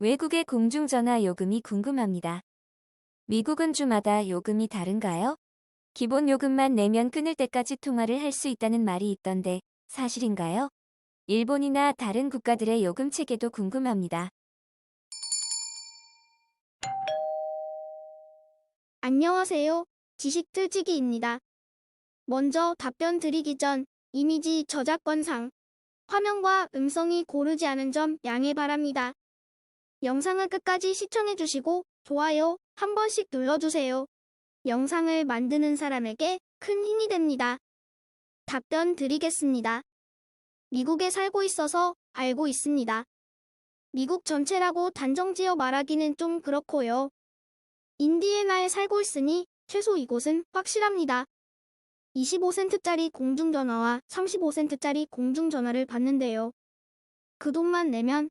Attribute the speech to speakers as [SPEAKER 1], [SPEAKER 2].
[SPEAKER 1] 외국의 공중전화 요금이 궁금합니다. 미국은 주마다 요금이 다른가요? 기본 요금만 내면 끊을 때까지 통화를 할 수 있다는 말이 있던데 사실인가요? 일본이나 다른 국가들의 요금 체계도 궁금합니다.
[SPEAKER 2] 안녕하세요. 지식 틀지기입니다. 먼저 답변 드리기 전 이미지 저작권상 화면과 음성이 고르지 않은 점 양해 바랍니다. 영상을 끝까지 시청해 주시고 좋아요 한 번씩 눌러주세요. 영상을 만드는 사람에게 큰 힘이 됩니다. 답변 드리겠습니다. 미국에 살고 있어서 알고 있습니다. 미국 전체라고 단정지어 말하기는 좀 그렇고요. 인디애나에 살고 있으니 최소 이곳은 확실합니다. 25센트짜리 공중전화와 35센트짜리 공중전화를 받는데요. 그 돈만 내면